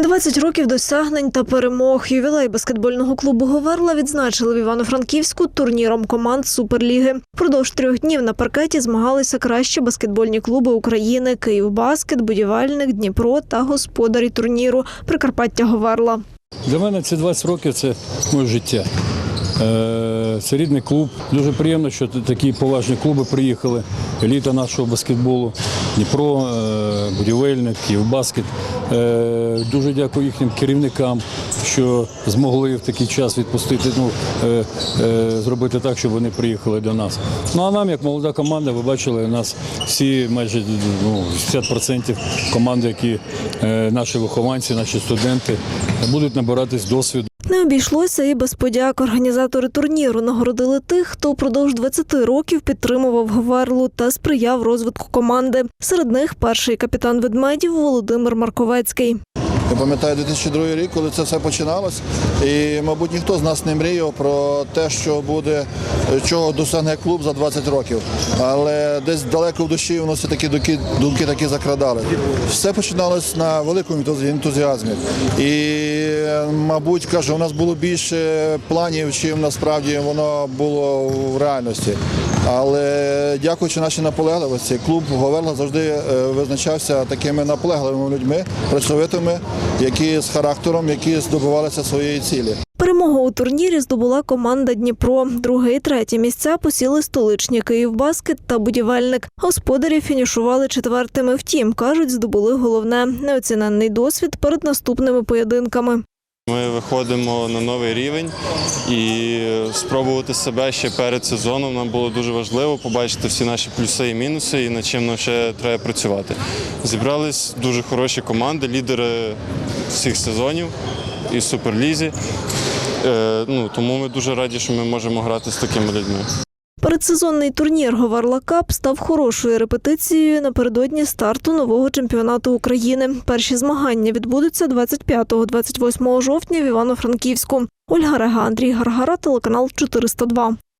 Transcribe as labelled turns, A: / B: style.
A: 20 років досягнень та перемог. Ювілей баскетбольного клубу Говерла відзначили в Івано-Франківську турніром команд Суперліги. Продовж трьох днів на паркеті змагалися кращі баскетбольні клуби України: Київбаскет, Будівельник, Дніпро та господарі турніру Прикарпаття Говерла.
B: Для мене ці 20 років це моє життя. Е, Це рідний клуб. Дуже приємно, що такі поважні клуби приїхали. Еліта нашого баскетболу, Дніпро, е, будівельник, Київбаскет. Е, Дуже дякую їхнім керівникам, що змогли в такий час відпустити, ну, зробити так, щоб вони приїхали до нас. Ну а нам, як молода команда, ви бачили, у нас всі майже ну, 60% команди, які наші вихованці, наші студенти будуть набиратись досвіду.
A: Не обійшлося і без подяк. Організатори турніру нагородили тих, хто впродовж 20 років підтримував Гверлу та сприяв розвитку команди. Серед них перший капітан ведмедів Володимир Марковецький.
C: Я пам'ятаю 2002 рік, коли це все починалось, і, мабуть, ніхто з нас не мріяв про те, що буде, чого досягне клуб за 20 років. Але десь далеко в душі воно все таки думки, думки такі закрадали. Все починалось на великому ентузіазмі. І, мабуть, кажу, у нас було більше планів, чим насправді воно було в реальності. Але дякуючи нашій наполегливості, клуб Говерла завжди е, визначався такими наполегливими людьми, працьовитими, які з характером, які здобувалися своєї цілі.
A: Перемогу у турнірі здобула команда Дніпро. Друге і третє місця посіли столичні Київбаскет та будівельник. Господарі фінішували четвертими. Втім, кажуть, здобули головне неоціненний досвід перед наступними поєдинками.
D: Ми виходимо на новий рівень і спробувати себе ще перед сезоном нам було дуже важливо побачити всі наші плюси і мінуси, і над чим нам ще треба працювати. Зібрались дуже хороші команди, лідери всіх сезонів і суперлізі. Е, ну, тому ми дуже раді, що ми можемо грати з такими людьми.
A: Передсезонний турнір Говарла Кап став хорошою репетицією напередодні старту нового чемпіонату України. Перші змагання відбудуться 25-28 жовтня в Івано-Франківську. Ольга Рега, Андрій Гаргара, телеканал 402.